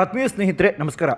ಆತ್ಮೀಯ ಸ್ನೇಹಿತರೆ, ನಮಸ್ಕಾರ.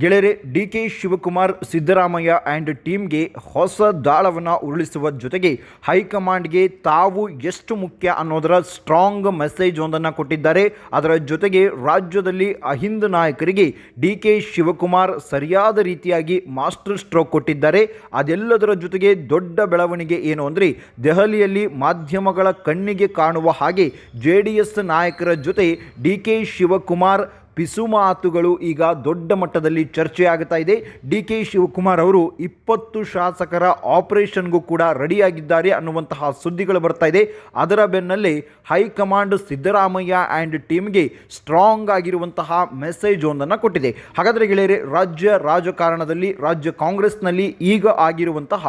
ಗೆಳೆಯರೆ D K Shivakumar Siddaramaiah and ಟೀಮ್ಗೆ ಹೊಸ ದಾಳವನ್ನು ಉರುಳಿಸುವ ಜೊತೆಗೆ ಹೈಕಮಾಂಡ್ಗೆ ತಾವು ಎಷ್ಟು ಮುಖ್ಯ ಅನ್ನೋದರ ಸ್ಟ್ರಾಂಗ್ ಮೆಸೇಜ್ ಒಂದನ್ನು ಕೊಟ್ಟಿದ್ದಾರೆ. ಅದರ ಜೊತೆಗೆ ರಾಜ್ಯದಲ್ಲಿ ಅಹಿಂದ ನಾಯಕರಿಗೆ ಡಿ ಕೆ ಶಿವಕುಮಾರ್ ಸರಿಯಾದ ರೀತಿಯಾಗಿ ಮಾಸ್ಟರ್ ಸ್ಟ್ರೋಕ್ ಕೊಟ್ಟಿದ್ದಾರೆ. ಅದೆಲ್ಲದರ ಜೊತೆಗೆ ದೊಡ್ಡ ಬೆಳವಣಿಗೆ ಏನು ಅಂದರೆ, ದೆಹಲಿಯಲ್ಲಿ ಮಾಧ್ಯಮಗಳ ಕಣ್ಣಿಗೆ ಕಾಣುವ ಹಾಗೆ ಜೆ ಡಿ ಎಸ್ ನಾಯಕರ ಜೊತೆ ಡಿ ಕೆ ಶಿವಕುಮಾರ್ ಪಿಸು ಮಾತುಗಳು ಈಗ ದೊಡ್ಡ ಮಟ್ಟದಲ್ಲಿ ಚರ್ಚೆ ಆಗ್ತಾ ಇದೆ. ಡಿ ಕೆ ಶಿವಕುಮಾರ್ ಅವರು ಇಪ್ಪತ್ತು ಶಾಸಕರ ಆಪರೇಷನ್ಗೂ ಕೂಡ ರೆಡಿಯಾಗಿದ್ದಾರೆ ಅನ್ನುವಂತಹ ಸುದ್ದಿಗಳು ಬರ್ತಾ ಇದೆ. ಅದರ ಬೆನ್ನಲ್ಲೇ ಹೈಕಮಾಂಡ್ ಸಿದ್ದರಾಮಯ್ಯ ಆ್ಯಂಡ್ ಟೀಮ್ಗೆ ಸ್ಟ್ರಾಂಗ್ ಆಗಿರುವಂತಹ ಮೆಸೇಜ್ ಒಂದನ್ನು ಕೊಟ್ಟಿದೆ. ಹಾಗಾದರೆ ಗೆಳೆಯರೆ, ರಾಜ್ಯ ರಾಜಕಾರಣದಲ್ಲಿ, ರಾಜ್ಯ ಕಾಂಗ್ರೆಸ್ನಲ್ಲಿ ಈಗ ಆಗಿರುವಂತಹ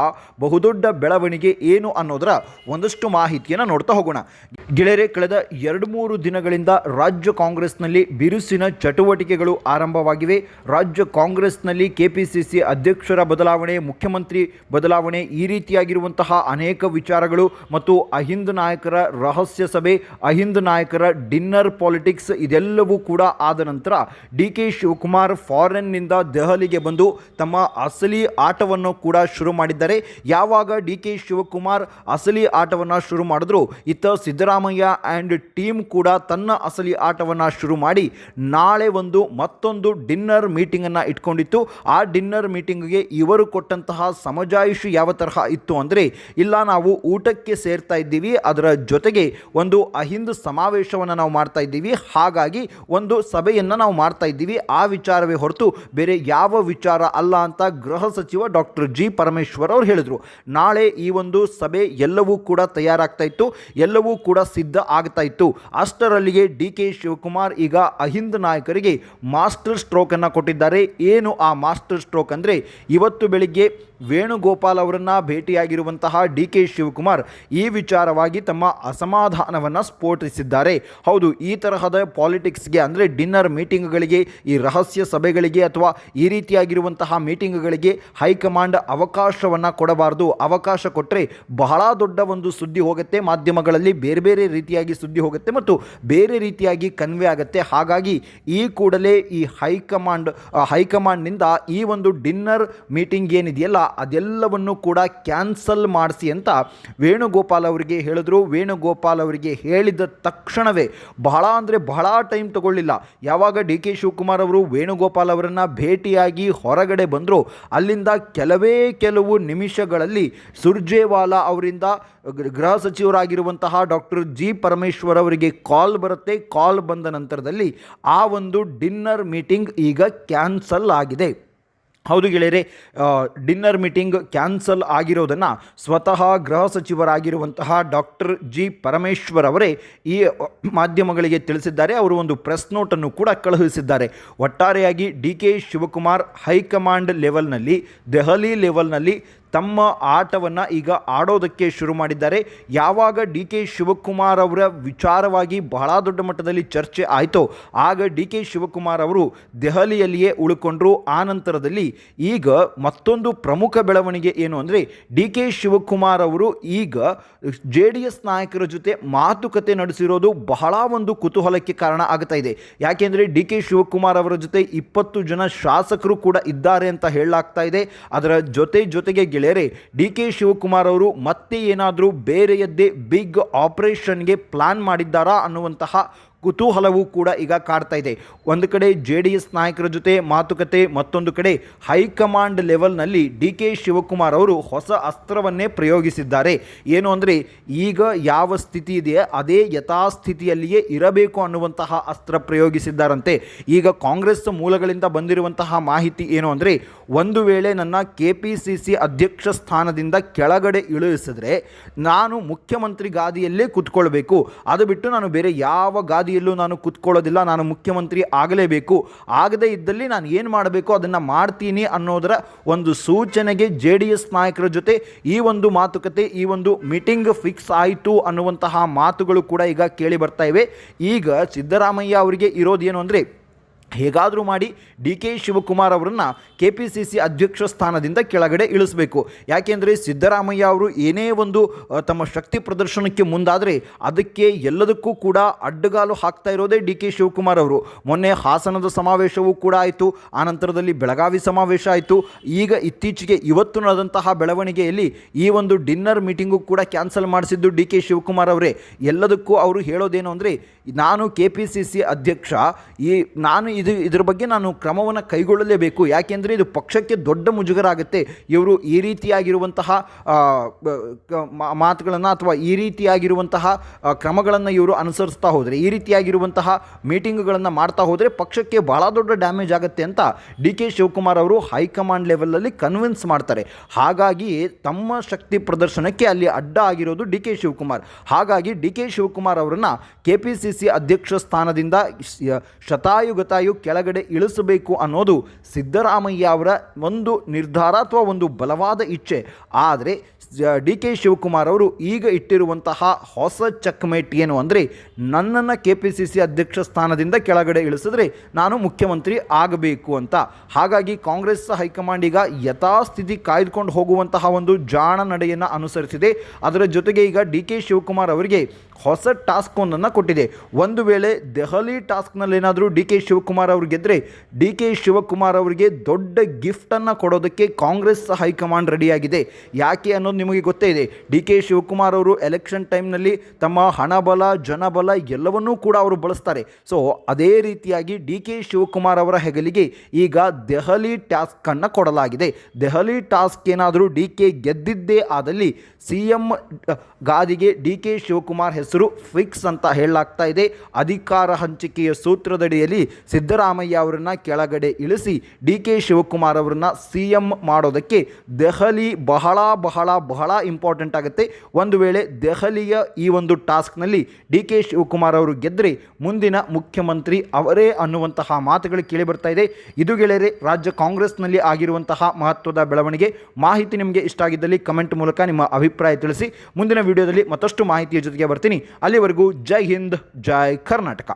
ಬಹುದೊಡ್ಡ ಬೆಳವಣಿಗೆ ಏನು ಅನ್ನೋದರ ಒಂದಷ್ಟು ಮಾಹಿತಿಯನ್ನು ನೋಡ್ತಾ ಹೋಗೋಣ. ಗೆಳೆಯರೆ, ಕಳೆದ ಎರಡು ಮೂರು ದಿನಗಳಿಂದ ರಾಜ್ಯ ಕಾಂಗ್ರೆಸ್ನಲ್ಲಿ ಬಿರುಸಿನ ಚಟುವಟಿಕೆಗಳು ಆರಂಭವಾಗಿವೆ. ರಾಜ್ಯ ಕಾಂಗ್ರೆಸ್ನಲ್ಲಿ ಕೆಪಿಸಿಸಿ ಅಧ್ಯಕ್ಷರ ಬದಲಾವಣೆ, ಮುಖ್ಯಮಂತ್ರಿ ಬದಲಾವಣೆ ಈ ರೀತಿಯಾಗಿರುವಂತಹ ಅನೇಕ ವಿಚಾರಗಳು ಮತ್ತು ಅಹಿಂದ ನಾಯಕರ ರಹಸ್ಯ ಸಭೆ, ಅಹಿಂದ ನಾಯಕರ ಡಿನ್ನರ್ ಪಾಲಿಟಿಕ್ಸ್ ಇದೆಲ್ಲವೂ ಕೂಡ ಆದ ನಂತರ ಡಿ ಕೆ ಶಿವಕುಮಾರ್ ಫಾರಿನ್ನಿಂದ ದೆಹಲಿಗೆ ಬಂದು ತಮ್ಮ ಅಸಲಿ ಆಟವನ್ನು ಕೂಡ ಶುರು ಮಾಡಿದ್ದಾರೆ. ಯಾವಾಗ ಡಿ ಕೆ ಶಿವಕುಮಾರ್ ಅಸಲಿ ಆಟವನ್ನು ಶುರು ಮಾಡಿದ್ರು, ಇತ್ತ ಸಿದ್ದರಾಮಯ್ಯ ಆ್ಯಂಡ್ ಟೀಮ್ ಕೂಡ ತನ್ನ ಅಸಲಿ ಆಟವನ್ನು ಶುರು ಮಾಡಿ ನಾಳೆ ಒಂದು ಮತ್ತೊಂದು ಡಿನ್ನರ್ ಮೀಟಿಂಗನ್ನು ಇಟ್ಕೊಂಡಿತ್ತು. ಆ ಡಿನ್ನರ್ ಮೀಟಿಂಗ್ಗೆ ಇವರು ಕೊಟ್ಟಂತಹ ಸಮಜಾಯಿಷು ಯಾವ ತರಹ ಇತ್ತು ಅಂದರೆ, ಇಲ್ಲ ನಾವು ಊಟಕ್ಕೆ ಸೇರ್ತಾ ಇದ್ದೀವಿ, ಅದರ ಜೊತೆಗೆ ಒಂದು ಅಹಿಂದ ಸಮಾವೇಶವನ್ನು ನಾವು ಮಾಡ್ತಾ ಇದ್ದೀವಿ, ಹಾಗಾಗಿ ಒಂದು ಸಭೆಯನ್ನು ನಾವು ಮಾಡ್ತಾ ಇದ್ದೀವಿ. ಆ ವಿಚಾರವೇ ಹೊರತು ಬೇರೆ ಯಾವ ವಿಚಾರ ಅಲ್ಲ ಅಂತ ಗೃಹ ಸಚಿವ ಡಾಕ್ಟರ್ ಜಿ ಪರಮೇಶ್ವರ್ ಅವರು ಹೇಳಿದರು. ನಾಳೆ ಈ ಒಂದು ಸಭೆ ಎಲ್ಲವೂ ಕೂಡ ತಯಾರಾಗ್ತಾ ಇತ್ತು, ಎಲ್ಲವೂ ಕೂಡ ಸಿದ್ಧ ಆಗ್ತಾ ಇತ್ತು. ಅಷ್ಟರಲ್ಲಿಗೆ ಡಿ ಕೆ ಶಿವಕುಮಾರ್ ಈಗ ಅಹಿಂದ ನಾಯಕರಿಗೆ ಮಾಸ್ಟರ್ ಸ್ಟ್ರೋಕನ್ನು ಕೊಟ್ಟಿದ್ದಾರೆ. ಏನು ಆ ಮಾಸ್ಟರ್ ಸ್ಟ್ರೋಕ್ ಅಂದರೆ ಇವತ್ತು ಬೆಳಿಗ್ಗೆ ವೇಣುಗೋಪಾಲ್ ಅವರನ್ನು ಭೇಟಿಯಾಗಿರುವಂತಹ ಡಿ ಕೆ ಶಿವಕುಮಾರ್ ಈ ವಿಚಾರವಾಗಿ ತಮ್ಮ ಅಸಮಾಧಾನವನ್ನು ಸ್ಫೋಟಿಸಿದ್ದಾರೆ. ಹೌದು, ಈ ತರಹದ ಪಾಲಿಟಿಕ್ಸ್ಗೆ ಅಂದರೆ ಡಿನ್ನರ್ ಮೀಟಿಂಗ್ಗಳಿಗೆ, ಈ ರಹಸ್ಯ ಸಭೆಗಳಿಗೆ ಅಥವಾ ಈ ರೀತಿಯಾಗಿರುವಂತಹ ಮೀಟಿಂಗ್ಗಳಿಗೆ ಹೈಕಮಾಂಡ್ ಅವಕಾಶವನ್ನು ಕೊಡಬಾರದು. ಅವಕಾಶ ಕೊಟ್ಟರೆ ಬಹಳ ದೊಡ್ಡ ಒಂದು ಸುದ್ದಿ ಹೋಗುತ್ತೆ. ಮಾಧ್ಯಮಗಳಲ್ಲಿ ಬೇರೆ ಬೇರೆ ರೀತಿಯಾಗಿ ಸುದ್ದಿ ಹೋಗುತ್ತೆ ಮತ್ತು ಬೇರೆ ರೀತಿಯಾಗಿ ಕನ್ವೆ ಆಗುತ್ತೆ. ಹಾಗಾಗಿ ಈ ಕೂಡಲೇ ಈ ಹೈಕಮಾಂಡ್ ಹೈಕಮಾಂಡ್ನಿಂದ ಈ ಒಂದು ಡಿನ್ನರ್ ಮೀಟಿಂಗ್ ಏನಿದೆಯಲ್ಲ ಅದೆಲ್ಲವನ್ನು ಕೂಡ ಕ್ಯಾನ್ಸಲ್ ಮಾಡಿಸಿ ಅಂತ ವೇಣುಗೋಪಾಲ್ ಅವರಿಗೆ ಹೇಳಿದ್ರು. ವೇಣುಗೋಪಾಲ್ ಅವರಿಗೆ ಹೇಳಿದ ತಕ್ಷಣವೇ ಬಹಳ ಅಂದರೆ ಬಹಳ ಟೈಮ್ ತಗೊಳ್ಳಿಲ್ಲ. ಯಾವಾಗ ಡಿ ಕೆ ಶಿವಕುಮಾರ್ ಅವರು ವೇಣುಗೋಪಾಲ್ ಅವರನ್ನು ಭೇಟಿಯಾಗಿ ಹೊರಗಡೆ ಬಂದರು, ಅಲ್ಲಿಂದ ಕೆಲವೇ ಕೆಲವು ನಿಮಿಷಗಳಲ್ಲಿ ಸುರ್ಜೇವಾಲಾ ಅವರಿಂದ ಗೃಹ ಸಚಿವರಾಗಿರುವಂತಹ ಡಾಕ್ಟರ್ ಜಿ ಪರಮೇಶ್ವರ್ ಅವರಿಗೆ ಕಾಲ್ ಬರುತ್ತೆ. ಕಾಲ್ ಬಂದ ನಂತರದಲ್ಲಿ ಆ ಒಂದು ಡಿನ್ನರ್ ಮೀಟಿಂಗ್ ಈಗ ಕ್ಯಾನ್ಸಲ್ ಆಗಿದೆ. ಹೌದು ಗೆಳೆಯರೆ ಡಿನ್ನರ್ ಮೀಟಿಂಗ್ ಕ್ಯಾನ್ಸಲ್ ಆಗಿರೋದನ್ನು ಸ್ವತಃ ಗೃಹ ಸಚಿವರಾಗಿರುವಂತಹ ಡಾಕ್ಟರ್ ಜಿ ಪರಮೇಶ್ವರ್ ಅವರೇ ಈ ಮಾಧ್ಯಮಗಳಿಗೆ ತಿಳಿಸಿದ್ದಾರೆ. ಅವರು ಒಂದು ಪ್ರೆಸ್ ನೋಟನ್ನು ಕೂಡ ಕಳುಹಿಸಿದ್ದಾರೆ. ಒಟ್ಟಾರೆಯಾಗಿ D K Shivakumar high command ಲೆವೆಲ್ನಲ್ಲಿ, Delhi ಲೆವೆಲ್ನಲ್ಲಿ ತಮ್ಮ ಆಟವನ್ನು ಈಗ ಆಡೋದಕ್ಕೆ ಶುರು ಮಾಡಿದ್ದಾರೆ. ಯಾವಾಗ ಡಿ ಕೆ ಶಿವಕುಮಾರ್ ಅವರ ವಿಚಾರವಾಗಿ ಬಹಳ ದೊಡ್ಡ ಮಟ್ಟದಲ್ಲಿ ಚರ್ಚೆ ಆಯಿತೋ, ಆಗ ಡಿ ಕೆ ಶಿವಕುಮಾರ್ ಅವರು ದೆಹಲಿಯಲ್ಲಿಯೇ ಉಳ್ಕೊಂಡ್ರು. ಆ ನಂತರದಲ್ಲಿ ಈಗ ಮತ್ತೊಂದು ಪ್ರಮುಖ ಬೆಳವಣಿಗೆ ಏನು ಅಂದರೆ ಡಿ ಕೆ ಶಿವಕುಮಾರ್ ಅವರು ಈಗ ಜೆ ಡಿ ಎಸ್ ನಾಯಕರ ಜೊತೆ ಮಾತುಕತೆ ನಡೆಸಿರೋದು ಬಹಳ ಒಂದು ಕುತೂಹಲಕ್ಕೆ ಕಾರಣ ಆಗ್ತಾ ಇದೆ. ಯಾಕೆಂದರೆ ಡಿ ಕೆ ಶಿವಕುಮಾರ್ ಅವರ ಜೊತೆ ಇಪ್ಪತ್ತು ಜನ ಶಾಸಕರು ಕೂಡ ಇದ್ದಾರೆ ಅಂತ ಹೇಳಲಾಗ್ತಾ ಇದೆ. ಅದರ ಜೊತೆ ಜೊತೆಗೆ ಗೆಳೆಯರೆ ಡಿ ಕೆ ಶಿವಕುಮಾರ್ ಅವರು ಮತ್ತೆ ಏನಾದರೂ ಬೇರೆಯದ್ದೇ ಬಿಗ್ ಆಪರೇಷನ್ಗೆ ಪ್ಲಾನ್ ಮಾಡಿದ್ದಾರಾ ಅನ್ನುವಂತಹ ಕುತೂಹಲವೂ ಕೂಡ ಈಗ ಕಾಡ್ತಾ ಇದೆ. ಒಂದು ಕಡೆ ಜೆ ಡಿ ಎಸ್ ನಾಯಕರ ಜೊತೆ ಮಾತುಕತೆ, ಮತ್ತೊಂದು ಕಡೆ ಹೈಕಮಾಂಡ್ ಲೆವೆಲ್ನಲ್ಲಿ ಡಿ ಕೆ ಶಿವಕುಮಾರ್ ಅವರು ಹೊಸ ಅಸ್ತ್ರವನ್ನೇ ಪ್ರಯೋಗಿಸಿದ್ದಾರೆ. ಏನು ಅಂದರೆ ಈಗ ಯಾವ ಸ್ಥಿತಿ ಇದೆಯೇ ಅದೇ ಯಥಾಸ್ಥಿತಿಯಲ್ಲಿಯೇ ಇರಬೇಕು ಅನ್ನುವಂತಹ ಅಸ್ತ್ರ ಪ್ರಯೋಗಿಸಿದ್ದಾರಂತೆ. ಈಗ ಕಾಂಗ್ರೆಸ್ ಮೂಲಗಳಿಂದ ಬಂದಿರುವಂತಹ ಮಾಹಿತಿ ಏನು ಅಂದರೆ ಒಂದು ವೇಳೆ ನನ್ನ ಕೆ ಪಿ ಸಿ ಸಿ ಅಧ್ಯಕ್ಷ ಸ್ಥಾನದಿಂದ ಕೆಳಗಡೆ ಇಳಿಸಿದ್ರೆ ನಾನು ಮುಖ್ಯಮಂತ್ರಿ ಗಾದಿಯಲ್ಲೇ ಕೂತ್ಕೊಳ್ಬೇಕು. ಅದು ಬಿಟ್ಟು ನಾನು ಬೇರೆ ಯಾವ ಗಾದಿಯಲ್ಲೂ ನಾನು ಕೂತ್ಕೊಳ್ಳೋದಿಲ್ಲ, ನಾನು ಮುಖ್ಯಮಂತ್ರಿ ಆಗಲೇಬೇಕು. ಆಗದೇ ಇದ್ದಲ್ಲಿ ನಾನು ಏನು ಮಾಡಬೇಕು, ಅದನ್ನು ಮಾಡ್ತೀನಿ ಅನ್ನೋದರ ಒಂದು ಸೂಚನೆಗೆ ಜೆ ಡಿ ಎಸ್ ನಾಯಕರ ಜೊತೆ ಈ ಒಂದು ಮಾತುಕತೆ, ಈ ಒಂದು ಮೀಟಿಂಗ್ ಫಿಕ್ಸ್ ಆಯಿತು ಅನ್ನುವಂತಹ ಮಾತುಗಳು ಕೂಡ ಈಗ ಕೇಳಿ ಬರ್ತಾ ಇವೆ. ಈಗ ಸಿದ್ದರಾಮಯ್ಯ ಅವರಿಗೆ ಇರೋದೇನು ಅಂದರೆ ಹೇಗಾದರೂ ಮಾಡಿ ಡಿ ಕೆ ಶಿವಕುಮಾರ್ ಅವರನ್ನು ಕೆ ಪಿ ಸಿ ಸಿ ಅಧ್ಯಕ್ಷ ಸ್ಥಾನದಿಂದ ಕೆಳಗಡೆ ಇಳಿಸಬೇಕು. ಯಾಕೆಂದರೆ ಸಿದ್ದರಾಮಯ್ಯ ಅವರು ಏನೇ ಒಂದು ತಮ್ಮ ಶಕ್ತಿ ಪ್ರದರ್ಶನಕ್ಕೆ ಮುಂದಾದರೆ ಅದಕ್ಕೆ ಎಲ್ಲದಕ್ಕೂ ಕೂಡ ಅಡ್ಡಗಾಲು ಹಾಕ್ತಾ ಇರೋದೇ ಡಿ ಕೆ ಶಿವಕುಮಾರ್ ಅವರು. ಮೊನ್ನೆ ಹಾಸನದ ಸಮಾವೇಶವೂ ಕೂಡ ಆಯಿತು ಆನಂತರದಲ್ಲಿ ಬೆಳಗಾವಿ ಸಮಾವೇಶ ಆಯಿತು. ಈಗ ಇತ್ತೀಚೆಗೆ ಇವತ್ತು ನಡೆದಂತಹ ಬೆಳವಣಿಗೆಯಲ್ಲಿ ಈ ಒಂದು ಡಿನ್ನರ್ ಮೀಟಿಂಗು ಕೂಡ ಕ್ಯಾನ್ಸಲ್ ಮಾಡಿಸಿದ್ದು ಡಿ ಕೆ ಶಿವಕುಮಾರ್ ಅವರೇ. ಎಲ್ಲದಕ್ಕೂ ಅವರು ಹೇಳೋದೇನು ಅಂದರೆ, ನಾನು ಕೆ ಪಿ ಸಿ ಸಿ ಅಧ್ಯಕ್ಷ, ಈ, ನಾನು ಇದು ಇದ್ರ ಬಗ್ಗೆ ನಾನು ಕ್ರಮವನ್ನು ಕೈಗೊಳ್ಳಲೇಬೇಕು. ಯಾಕೆಂದರೆ ಇದು ಪಕ್ಷಕ್ಕೆ ದೊಡ್ಡ ಮುಜುಗರ ಆಗುತ್ತೆ ಇವರು ಈ ರೀತಿಯಾಗಿರುವಂತಹ ಮಾತುಗಳನ್ನು ಅಥವಾ ಈ ರೀತಿಯಾಗಿರುವಂತಹ ಕ್ರಮಗಳನ್ನು ಇವರು ಅನುಸರಿಸ್ತಾ ಹೋದರೆ, ಈ ರೀತಿಯಾಗಿರುವಂತಹ ಮೀಟಿಂಗ್ಗಳನ್ನು ಮಾಡ್ತಾ ಹೋದರೆ ಪಕ್ಷಕ್ಕೆ ಭಾಳ ದೊಡ್ಡ ಡ್ಯಾಮೇಜ್ ಆಗುತ್ತೆ ಅಂತ ಡಿ ಕೆ ಶಿವಕುಮಾರ್ ಅವರು ಹೈಕಮಾಂಡ್ ಲೆವೆಲಲ್ಲಿ ಕನ್ವಿನ್ಸ್ ಮಾಡ್ತಾರೆ. ಹಾಗಾಗಿ ತಮ್ಮ ಶಕ್ತಿ ಪ್ರದರ್ಶನಕ್ಕೆ ಅಲ್ಲಿ ಅಡ್ಡ ಆಗಿರೋದು ಡಿ ಕೆ ಶಿವಕುಮಾರ್. ಹಾಗಾಗಿ ಡಿ ಕೆ ಶಿವಕುಮಾರ್ ಅವರನ್ನು ಕೆ ಪಿ ಸಿ ಸಿ ಅಧ್ಯಕ್ಷ ಸ್ಥಾನದಿಂದ ಶ- ಶತಾಯುಗತಾಯು ಕೆಳಗಡೆ ಇಳಿಸಬೇಕು ಅನ್ನೋದು ಸಿದ್ದರಾಮಯ್ಯ ಅವರ ಒಂದು ನಿರ್ಧಾರ ಅಥವಾ ಒಂದು ಬಲವಾದ ಇಚ್ಛೆ. ಆದರೆ ಡಿ ಕೆ ಶಿವಕುಮಾರ್ ಅವರು ಈಗ ಇಟ್ಟಿರುವಂತಹ ಹೊಸ ಚಕ್ಮೇಟ್ ಏನು ಅಂದರೆ, ನನ್ನನ್ನು ಕೆ ಪಿ ಸಿ ಸಿ ಅಧ್ಯಕ್ಷ ಸ್ಥಾನದಿಂದ ಕೆಳಗಡೆ ಇಳಿಸಿದ್ರೆ ನಾನು ಮುಖ್ಯಮಂತ್ರಿ ಆಗಬೇಕು ಅಂತ. ಹಾಗಾಗಿ ಕಾಂಗ್ರೆಸ್ ಹೈಕಮಾಂಡ್ ಈಗ ಯಥಾಸ್ಥಿತಿ ಕಾಯ್ದುಕೊಂಡು ಹೋಗುವಂತಹ ಒಂದು ಜಾಣ ನಡೆಯನ್ನು ಅನುಸರಿಸಿದೆ. ಅದರ ಜೊತೆಗೆ ಈಗ ಡಿ ಕೆ ಶಿವಕುಮಾರ್ ಅವರಿಗೆ ಹೊಸ ಟಾಸ್ಕ್ ಒಂದನ್ನು ಕೊಟ್ಟಿದೆ. ಒಂದು ವೇಳೆ ದೆಹಲಿ ಟಾಸ್ಕ್ನಲ್ಲಿ ಏನಾದರೂ ಡಿ ಕೆ ಶಿವಕುಮಾರ್ ಅವರು ಗೆದ್ದರೆ ಡಿ ಕೆ ಶಿವಕುಮಾರ್ ಅವರಿಗೆ ದೊಡ್ಡ ಗಿಫ್ಟನ್ನು ಕೊಡೋದಕ್ಕೆ ಕಾಂಗ್ರೆಸ್ ಹೈಕಮಾಂಡ್ ರೆಡಿಯಾಗಿದೆ. ಯಾಕೆ ಅನ್ನೋದು ನಿಮಗೆ ಗೊತ್ತೇ ಇದೆ. ಡಿ ಕೆ ಶಿವಕುಮಾರ್ ಅವರು ಎಲೆಕ್ಷನ್ ಟೈಮ್ನಲ್ಲಿ ತಮ್ಮ ಹಣಬಲ, ಜನಬಲ ಎಲ್ಲವನ್ನೂ ಕೂಡ ಅವರು ಬಳಸ್ತಾರೆ. ಸೊ, ಅದೇ ರೀತಿಯಾಗಿ ಡಿ ಕೆ ಶಿವಕುಮಾರ್ ಅವರ ಹೆಗಲಿಗೆ ಈಗ ದೆಹಲಿ ಟಾಸ್ಕನ್ನು ಕೊಡಲಾಗಿದೆ. ದೆಹಲಿ ಟಾಸ್ಕ್ ಏನಾದರೂ ಡಿ ಕೆ ಗೆದ್ದಿದ್ದೇ ಆದಲ್ಲಿ ಸಿ ಎಂ ಗಾದಿಗೆ ಡಿ ಕೆ ಶಿವಕುಮಾರ್ ಹೆಸರು ಫಿಕ್ಸ್ ಅಂತ ಹೇಳಲಾಗ್ತಾ ಇದೆ. ಅಧಿಕಾರ ಹಂಚಿಕೆಯ ಸೂತ್ರದಡಿಯಲ್ಲಿ ಸಿದ್ದರಾಮಯ್ಯ ಅವರನ್ನು ಕೆಳಗಡೆ ಇಳಿಸಿ ಡಿ ಕೆ ಶಿವಕುಮಾರ್ ಅವರನ್ನು ಸಿ ಎಂ ಮಾಡೋದಕ್ಕೆ ದೆಹಲಿ ಬಹಳ ಬಹಳ ಬಹಳ ಇಂಪಾರ್ಟೆಂಟ್ ಆಗುತ್ತೆ. ಒಂದು ವೇಳೆ ದೆಹಲಿಯ ಈ ಒಂದು ಟಾಸ್ಕ್ನಲ್ಲಿ ಡಿ ಕೆ ಶಿವಕುಮಾರ್ ಅವರು ಗೆದ್ದರೆ ಮುಂದಿನ ಮುಖ್ಯಮಂತ್ರಿ ಅವರೇ ಅನ್ನುವಂತಹ ಮಾತುಗಳು ಕೇಳಿ ಬರ್ತಾ ಇದೆ. ಇದು ಗೆಳೆಯರೆ, ರಾಜ್ಯ ಕಾಂಗ್ರೆಸ್ನಲ್ಲಿ ಆಗಿರುವಂತಹ ಮಹತ್ವದ ಬೆಳವಣಿಗೆ ಮಾಹಿತಿ ನಿಮಗೆ ಇಷ್ಟ ಆಗಿದ್ದಲ್ಲಿ ಕಮೆಂಟ್ ಮೂಲಕ ನಿಮ್ಮ ಅಭಿಪ್ರಾಯ ತಿಳಿಸಿ. ಮುಂದಿನ ವಿಡಿಯೋದಲ್ಲಿ ಮತ್ತಷ್ಟು ಮಾಹಿತಿಯ ಜೊತೆಗೆ ಬರ್ತೀನಿ. ಅಲ್ಲಿವರೆಗೂ ಜೈ ಹಿಂದ್, ಜೈ ಕರ್ನಾಟಕ.